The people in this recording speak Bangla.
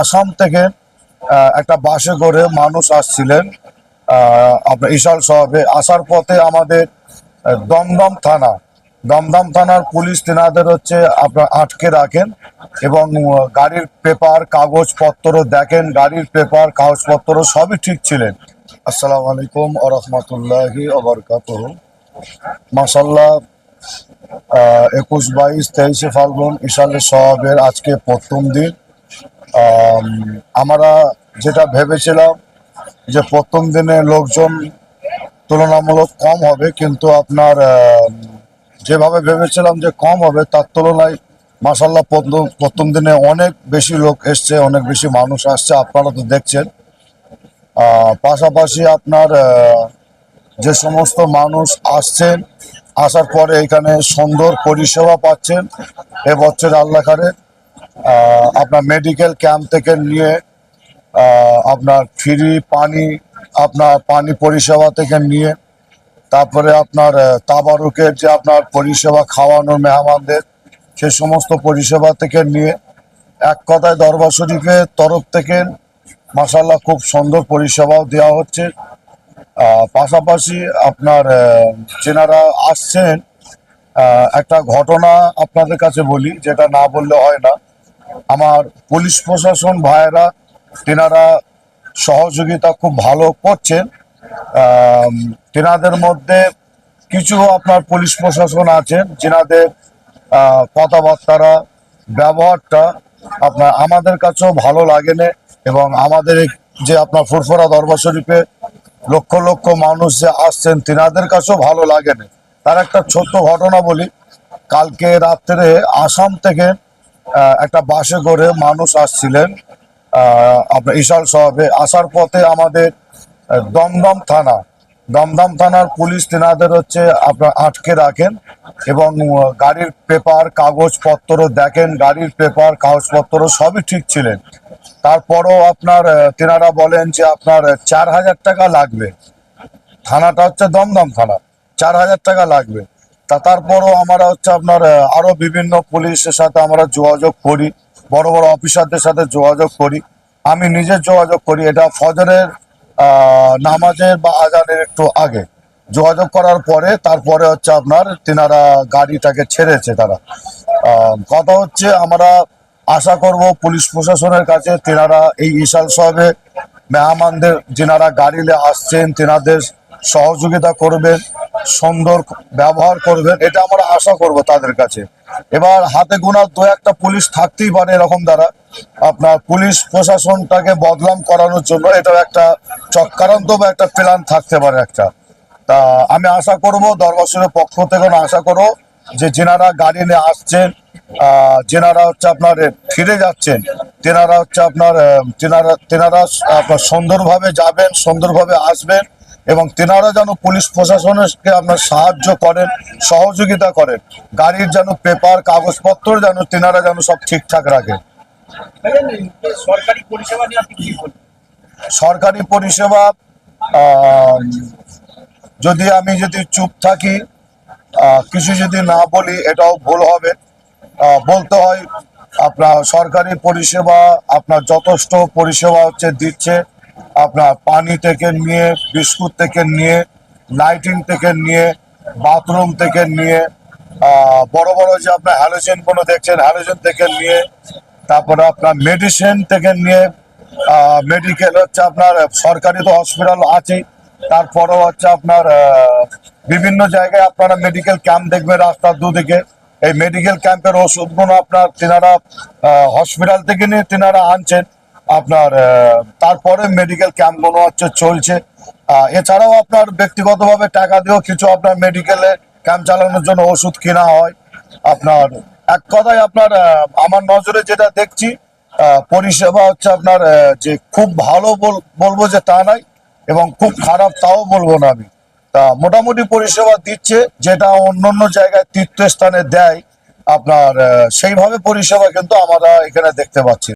আসাম থেকে একটা বাসে করে মানুষ আসছিলেন। আপনার ইশাল সাহেবে। আসার পথে আমাদের দমদম থানা, দমদম থানার পুলিশ তেনাদের হচ্ছে আপনার আটকে রাখেন এবং গাড়ির পেপার, কাগজপত্র দেখেন, গাড়ির পেপার, কাগজপত্র সবই ঠিক ছিলেন। আসসালামু আলাইকুম আ রহমতুল্লাহি আবরকাত মাসাল্লাহ একুশ বাইশ তেইশে ফাল্গুন ইশালের সহাবের আজকে প্রথম দিন। আমরা যেটা ভেবেছিলাম যে প্রথম দিনে লোকজন তুলনামূলক কম হবে, কিন্তু আপনার যেভাবে ভেবেছিলাম যে কম হবে, তার তুলনায় মাসাল্লাহ প্রথম প্রথম দিনে অনেক বেশি লোক এসছে, অনেক বেশি মানুষ আসছে, আপনারা তো দেখছেন। পাশাপাশি আপনার যে সমস্ত মানুষ আসছেন, আসার পরে এখানে সুন্দর পরিষেবা পাচ্ছেন, এবছর আল্লাহরে আপনার মেডিকেল ক্যাম্প থেকে নিয়ে আপনার ফ্রি পানি, আপনার পানি পরিষেবা থেকে নিয়ে, তারপরে আপনার তাবারুকের যে আপনার পরিষেবা খাওয়ানোর মেহমানদের, সে সমস্ত পরিষেবা থেকে নিয়ে, এক কথায় দরবার শরীফের তরফ থেকে মাসাল্লাহ খুব সুন্দর পরিষেবাও দেওয়া হচ্ছে। পাশাপাশি আপনার যেনারা আসছেন একটা ঘটনা আপনাদের কাছে বলি, যেটা না বললে হয় না। আমার পুলিশ প্রশাসন ভাইয়েরা, তেনারা সহযোগিতা খুব ভালো করছেন। তেনাদের মধ্যে কিছু আপনার পুলিশ প্রশাসন আছেন, যেনাদের কথাবার্তারা, ব্যবহারটা আপনার আমাদের কাছেও ভালো লাগে না এবং আমাদের যে আপনার ফুরফুরা দরবার শরীফে লক্ষ লক্ষ মানুষ যে আসছেন, তেনাদের কাছেও ভালো লাগে না তার একটা ছোট্ট ঘটনা বলি। কালকে রাত্রে আসাম থেকে একটা বাসে করে মানুষ আসছিলেন। আপনার ইশাল সাহেবে। আসার পথে আমাদের দমদম থানা, দমদম থানার পুলিশ তেনাদের হচ্ছে আপনার আটকে রাখেন এবং গাড়ির পেপার, কাগজপত্র দেখেন, গাড়ির পেপার, কাগজপত্র সবই ঠিক ছিলেন। তারপরও আপনার তেনারা বলেন যে আপনার চার হাজার টাকা লাগবে। থানাটা হচ্ছে দমদম থানা, চার হাজার টাকা লাগবে। তা তারপরও আমরা হচ্ছে আপনার আহ, আরও বিভিন্ন পুলিশের সাথে আমরা যোগাযোগ করি বড় বড় অফিসারদের সাথে যোগাযোগ করি। আমি নিজে যোগাযোগ করি এটা ফজরের নামাজের বা আজানের একটু আগে। যোগাযোগ করার পরে তারপরে হচ্ছে আপনার তেনারা গাড়িটাকে ছেড়েছে তারা। কথা হচ্ছে আমরা আশা করব পুলিশ প্রশাসনের কাছে তেনারা এই ইশাল সাহেবে মেহমানদের যেনারা গাড়িলে আসছেন তেনাদের সহযোগিতা করবেন। সুন্দর ব্যবহার করবেন, এটা আমরা আশা করব তাদের কাছে। এবার হাতে গোনা দু একটা পুলিশ থাকতেই পারে এরকম দ্বারা। আপনার পুলিশ প্রশাসনটাকে বদলাম করানোর জন্য এটাও একটা চক্রান্ত বা একটা প্ল্যান থাকতে পারে একটা। তা আমি আশা করব দরবাসনের পক্ষ থেকে আশা করব যে যেনারা গাড়ি নিয়ে আসছেন যেনারা হচ্ছে আপনার ফিরে যাচ্ছেন, তেনারা হচ্ছে আপনার তেনারা তেনারা আপনার সুন্দরভাবে যাবেন, সুন্দরভাবে আসবেন। এবং তেনারা যেন পুলিশ প্রশাসনকে আপনার সাহায্য করেন, সহযোগিতা করেন, গাড়ির যেন পেপার, কাগজপত্র যেন তেনারা যেন সব ঠিকঠাক রাখেন। সরকারি পরিষেবা যদি আমি যদি চুপ থাকি কিছু যদি না বলি, এটাও ভুল হবে। বলতে হয়, আপনার সরকারি পরিষেবা, আপনার যথেষ্ট পরিষেবা হচ্ছে, দিচ্ছে। আপনার পানি থেকে নিয়ে, বিস্কুট থেকে নিয়ে লাইটিং থেকে নিয়ে বাথরুম থেকে নিয়ে বড় বড় যে আপনার হ্যালোজেন কোনো দেখছেন হ্যালোজেন থেকে নিয়ে, তারপরে আপনার মেডিসিন থেকে নিয়ে মেডিকেল হচ্ছে আপনার সরকারি তো হসপিটাল আছেই, তারপরেও হচ্ছে আপনার বিভিন্ন জায়গায় আপনারা মেডিকেল ক্যাম্প দেখবেন রাস্তার দুদিকে। এই মেডিকেল ক্যাম্পের ওষুধগুলো আপনার তেনারা হসপিটাল থেকে নিয়ে তেনারা আনছেন। আপনার তারপরে মেডিকেল ক্যাম্পগুলো হচ্ছে চলছে। এছাড়াও আপনার ব্যক্তিগতভাবে টাকা দিয়েও কিছু আপনার মেডিকেলে ক্যাম্প চালানোর জন্য ওষুধ কেনা হয়। আপনার, এক কথায় আপনার আমার নজরে যেটা দেখছি পরিষেবা হচ্ছে আপনার যে খুব ভালো বল- বলব যে তা নাই এবং খুব খারাপ তাও বলব না আমি। তা মোটামুটি পরিষেবা দিচ্ছে, যেটা অন্য অন্য জায়গায় তীর্থস্থানে দেয়, আপনার সেইভাবে পরিষেবা কিন্তু আমরা এখানে দেখতে পাচ্ছি।